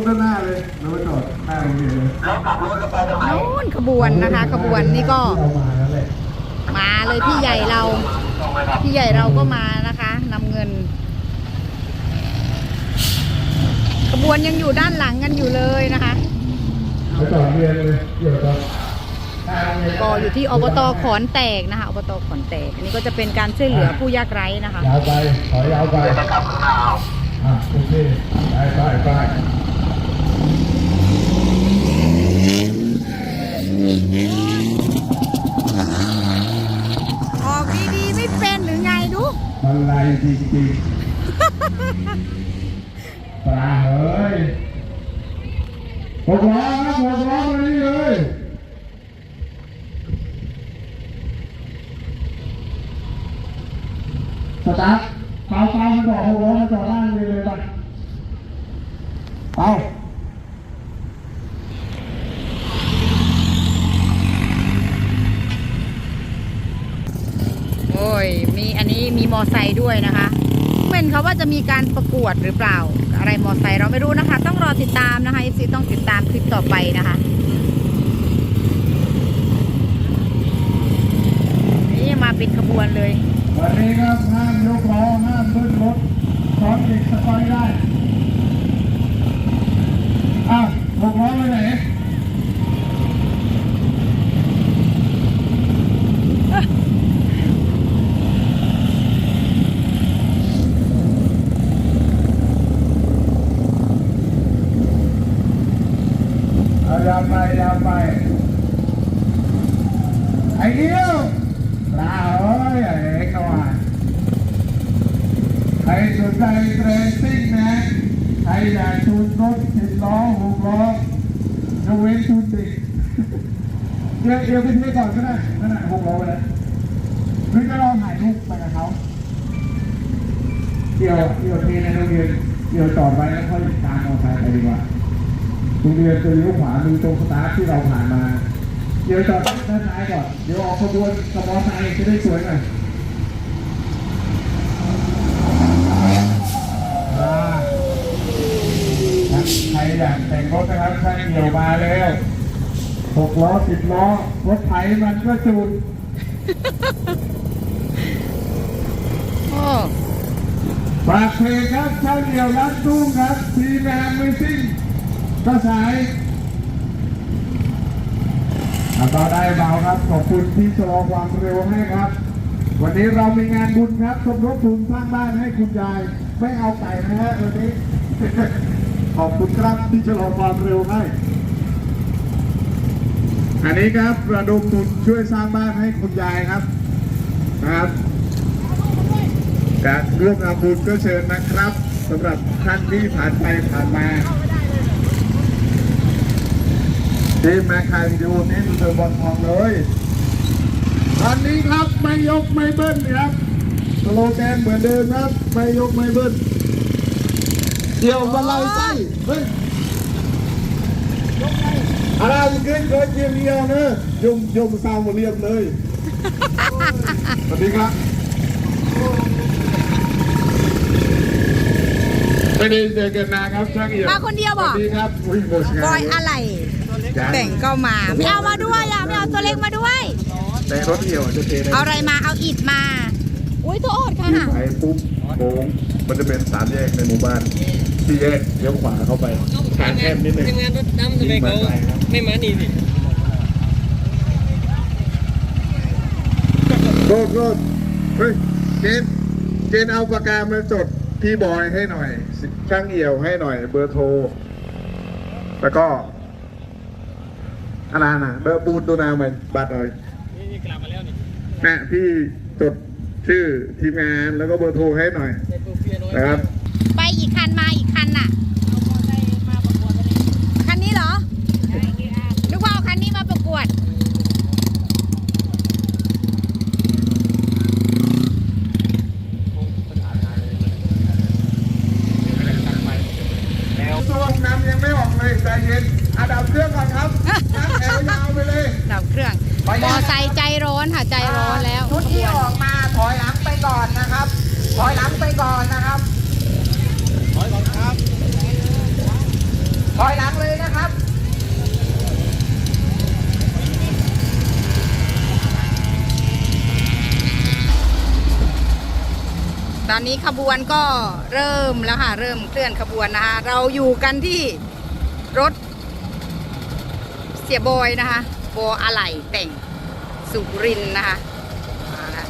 ถด้านหน้าเลยแล้วก็จอดหน้าโรงเรียนเลยโน่นขบวนนะคะ ขบวนนี่ก็ที่เรามาแล้วแหละมาเลยพี่ใหญ่เรา พี่ใหญ่เราก็มานะคะนำเงิน ขบวนยังอยู่ด้านหลังกันอยู่เลยนะคะแล้วจอดเรียนเลยเกี่ยวกับหน้าโรงเรียนก็อยู่ที่อบตขอนแตกนะคะอบตขอนแตกอันนี้ก็จะเป็นการช่วยเหลือผู้ยากไร้นะคะยาวไปถอยยาวไปอะโอเคไปไปไป ออกดีๆไม่เป็นหรือไงดูมันไรจริงๆปลาเฮ้ยหกล้อครับหกล้อมานี่เลยสตาร์ทเปล่าเปล่ามาจอดหกล้อมาจอดล่างเลยเลยไปเอา โอ้ย มีอันนี้มีมอไซค์ด้วยนะคะเป็นเขาว่าจะมีการประกวดหรือเปล่า อะไรมอไซค์เราไม่รู้นะคะ ต้องรอติดตามนะคะซีต้องติดตามคลิปต่อไปนะคะนี่มาเป็นขบวนเลยวันนี้ครับห้ามยกล้อห้ามขึ้นรถซ้อนเด็กสปอยได้อ้าวหกล้อไปไหน เอายาวไป ไอ้เดียวลาเอ้ยไอ้กว่าใครสนใจเทรนซิ่งนะใครอยากทุนรถสิบล้อหกล้อยกเว้นทุนติดเดี๋ยวเดี๋ยวไปเทก่อนก็ได้นั่นแหละหกล้อไปแล้วหรือจะลองถ่ายรูปไปกับเขาเดี๋ยวเดี๋ยวเทในโรงเรียนเดี๋ยวจอไว้แล้วค่อยตามมอเอร์ไซค์ไปดีกว่า โรงเรียนจะเลี้ยวขวามือตรงสตาร์ทที่เราผ่านมา เดี๋ยวจอดด้านซ้ายก่อน เดี๋ยวออกขบวนกระบอกไซค์จะได้สวยหน่อยอ่าใครอยากแต่งรถนะครับช่างเหี่ยวมาแล้วหกล้อสิบล้อรถไถมันก็จูนโอ้ฝากเพลงครับช่างเหี่ยวรัดตุ้มครับทีแมนมิซิ่ง ก็สายแล้วก็ได้เบาครับ ขอบคุณที่ชะลอความเร็วให้ครับ วันนี้เรามีงานบุญครับสมทบทุนสร้างบ้านให้คุณยาย ไม่เอาไก่นะฮะวันนี้ ขอบคุณครับที่ชะลอความเร็วให้ อันนี้ครับระดมทุนช่วยสร้างบ้านให้คุณยายครับนะครับการร่วมทำบุญก็เชิญนะครับสำหรับท่านที่ผ่านไปผ่านมา ทีมมาคายวิดีโอนี้ดูเธอบอลทองเลยอันนี้ครับไม่ยกไม่เบิ้ลครับสโลแกนเหมือนเดิมครับไม่ยกไม่เบิ้ลเดี่ยวมาลายไส้เฮ้ยอะไรมันขึ้นก็เจียมเดียวเนอะยมยมสาวมาเรียมเลยสวัสดีครับไม่ได้เจอกันนานครับช่างเอี่ยมมาคนเดียวสบวัอสกดีครับอุ้ยโบสบอยอะไร แต่งก็มาไม่เอามาด้วยอะไม่เอาตัวเล็กมาด้วย ในรถเหี่ยวจะเทในเอาอะไรมาเอาอิฐมา อุ้ยโทษค่ะ ไปปุ๊บโค้งมันจะเป็นสามแยกในหมู่บ้านที่แยกเลี้ยวขวาเข้าไปทางแคบนิดหนึงทำงานรถดำทำไมเขาไม่มานี่สิโรดโรดเฮ้ยเจนเจนเอาปากกามาจดพี่บอยให้หน่อย ช่างเอี่ยวให้หน่อยเบอร์โทร แล้วก็ อะไรนะเบอร์ปูนตัวนามันบัตรเลยนี่นี่กลับมาแล้วนี่นะพี่จดชื่อทีมงานแล้วก็เบอร์โทรให้หน่อยในตัวเฟียน้อยนะครับ ไปอีกคันมาอีกคันน่ะ คันนี้เหรอนึกว่าเอาคันนี้มาประกวด ช่วงน้ำยังไม่ออกเลยใจเย็นอาดับเครื่องก่อนครับน้ำแถวยาวไปเลย ดับเครื่องมอไซค์ใจร้อนค่ะใจร้อนแล้ว ชุดที่ออกมาถอยหลังไปก่อนนะครับ ถอยหลังไปก่อนนะครับ ถอยก่อนครับ ถ ต อนนี้ขบวนก็เริ่มแล้วค่ะ เริ่มเคลื่อนขบวนนะคะ เราอยู่กันที่รถเสียบอยนะคะโบอะไหล่แต่งสุรินนะคะมาแล้ว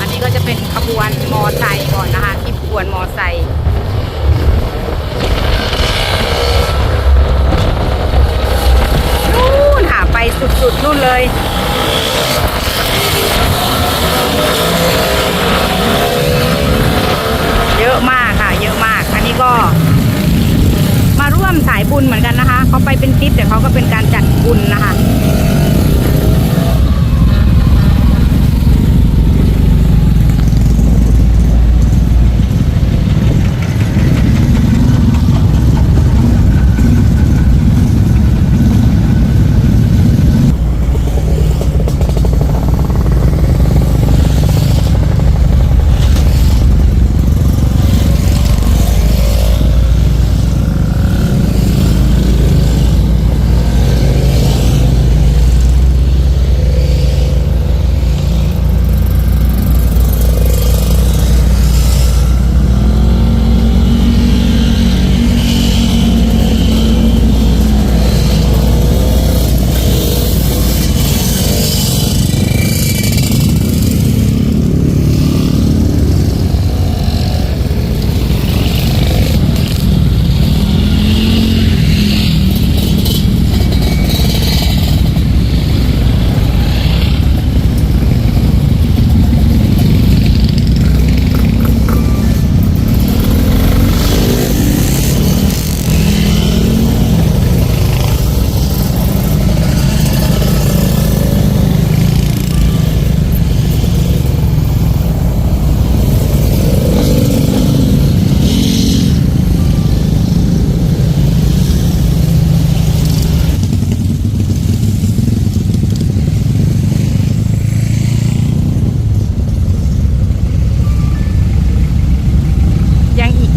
อันนี้ก็จะเป็นขบวนมอไซค์ก่อนนะคะ ที่ขบว นู่นหาไปสุดๆนู่นเลยเยอะมากค่ะ เยอะมาก อันนี้ก็ มาร่วมสายบุญเหมือนกันนะคะเขาไปเป็นทริปแต่เขาก็เป็นการจัดบุญนะคะ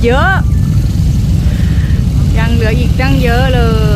เยอะ ยังเหลืออีกตั้งเยอะเลย